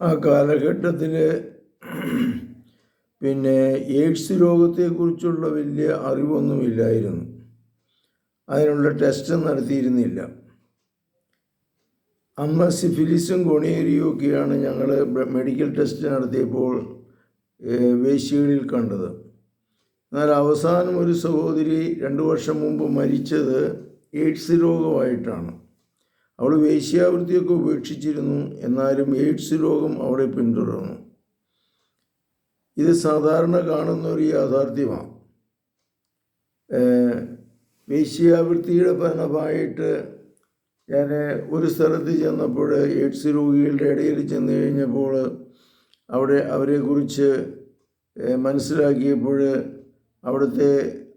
ആ കാലഘട്ടത്തിൽ പിന്നെ എയ്ഡ്സ് രോഗത്തെക്കുറിച്ചുള്ള വലിയ അറിവൊന്നുമില്ലായിരുന്നു. അതിനുള്ള ടെസ്റ്റ് നടത്തിയിരുന്നില്ല. അന്ന് സിഫിലിസും ഗൊണേരിയും ഒക്കെയാണ് ഞങ്ങൾ മെഡിക്കൽ ടെസ്റ്റ് നടത്തിയപ്പോൾ വേശികളിൽ കണ്ടത്. എന്നാൽ അവസാനം ഒരു സഹോദരി രണ്ട് വർഷം മുമ്പ് മരിച്ചത് എയ്ഡ്സ് രോഗമായിട്ടാണ്. അവൾ വേശ്യാവൃത്തിയൊക്കെ ഉപേക്ഷിച്ചിരുന്നു. എന്നാലും എയ്ഡ്സ് രോഗം അവളെ പിന്തുടർന്നു. ഇത് സാധാരണ കാണുന്ന ഒരു യാഥാർത്ഥ്യമാണ്. വേശ്യാവൃത്തിയുടെ ഫലമായിട്ട് ഞാൻ ഒരു സ്ഥലത്ത് ചെന്നപ്പോൾ എയ്ഡ്സ് രോഗികളുടെ ഇടയിൽ ചെന്ന് കഴിഞ്ഞപ്പോൾ അവിടെ അവരെക്കുറിച്ച് മനസ്സിലാക്കിയപ്പോൾ അവിടുത്തെ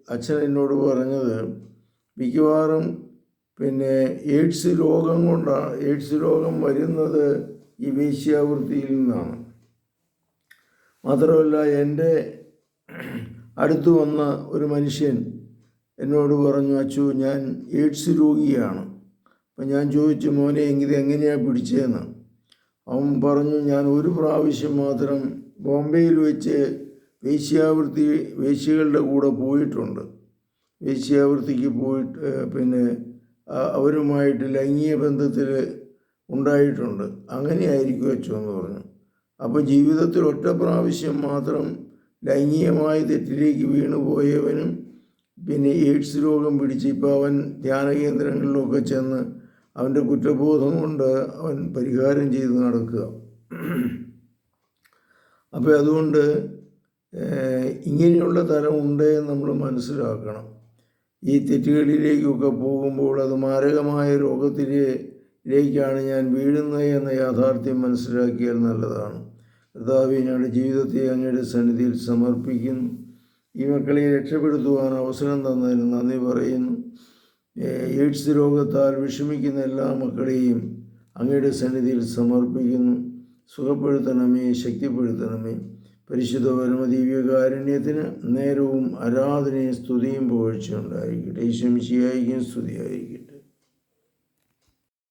അച്ഛൻ എന്നോട് പറഞ്ഞത് മിക്കവാറും പിന്നെ എയ്ഡ്സ് രോഗം കൊണ്ടാണ് എയ്ഡ്സ് രോഗം വരുന്നത് ഈ വേശ്യാവൃത്തിയിൽ നിന്നാണ്. മാത്രമല്ല എന്റെ അടുത്ത് വന്ന ഒരു മനുഷ്യൻ എന്നോട് പറഞ്ഞു അച്ചു ഞാൻ എയ്ഡ്സ് രോഗിയാണ്. അപ്പം ഞാൻ ചോദിച്ചു മോനെ എങ്കിലും എങ്ങനെയാണ് പിടിച്ചതെന്ന് അവൻ പറഞ്ഞു ഞാൻ ഒരു പ്രാവശ്യം മാത്രം ബോംബെയിൽ വെച്ച് വേശ്യാവൃത്തി വേശ്യകളുടെ കൂടെ പോയിട്ടുണ്ട്. വേശ്യാവൃത്തിക്ക് പോയിട്ട് പിന്നെ അവരുമായിട്ട് ലൈംഗിക ബന്ധത്തിൽ ഉണ്ടായിട്ടുണ്ട്. അങ്ങനെയായിരിക്കും അച്ചു എന്ന് പറഞ്ഞു. അപ്പോൾ ജീവിതത്തിൽ ഒറ്റ പ്രാവശ്യം മാത്രം ലൈംഗികമായ തെറ്റിലേക്ക് വീണുപോയവനും പിന്നെ എയ്ഡ്സ് രോഗം പിടിച്ച് ഇപ്പോൾ അവൻ ധ്യാന കേന്ദ്രങ്ങളിലൊക്കെ ചെന്ന് അവന്റെ കുറ്റബോധം കൊണ്ട് അവൻ പരിഹാരം ചെയ്ത് നടക്കുക. അപ്പോൾ അതുകൊണ്ട് ഇങ്ങനെയുള്ള തരം ഉണ്ട് നമ്മൾ മനസ്സിലാക്കണം. ഈ തെറ്റുകളിലേക്കൊക്കെ പോകുമ്പോൾ അത് മാരകമായ രോഗത്തിലേക്കാണ് ഞാൻ വീഴുന്നത് എന്ന യാഥാർത്ഥ്യം മനസ്സിലാക്കിയാൽ നല്ലതാണ്. കർത്താവ് ഞങ്ങളുടെ ജീവിതത്തെ അങ്ങയുടെ സന്നിധിയിൽ സമർപ്പിക്കുന്നു. ഈ മക്കളെ രക്ഷപ്പെടുത്തുവാൻ അവസരം തന്നതിന് നന്ദി പറയുന്നു. എയ്ഡ്സ് രോഗത്താൽ വിഷമിക്കുന്ന എല്ലാ മക്കളെയും അങ്ങയുടെ സന്നിധിയിൽ സമർപ്പിക്കുന്നു. സുഖപ്പെടുത്തണമേ ശക്തിപ്പെടുത്തണമേ. പരിശുദ്ധ പരമദിവ്യകാരുണ്യത്തിന് നേരവും ആരാധനയും സ്തുതിയും പുകഴ്ചയുണ്ടായിരിക്കട്ടെ. ചെയ്യായിരിക്കും സ്തുതിയായിരിക്കട്ടെ.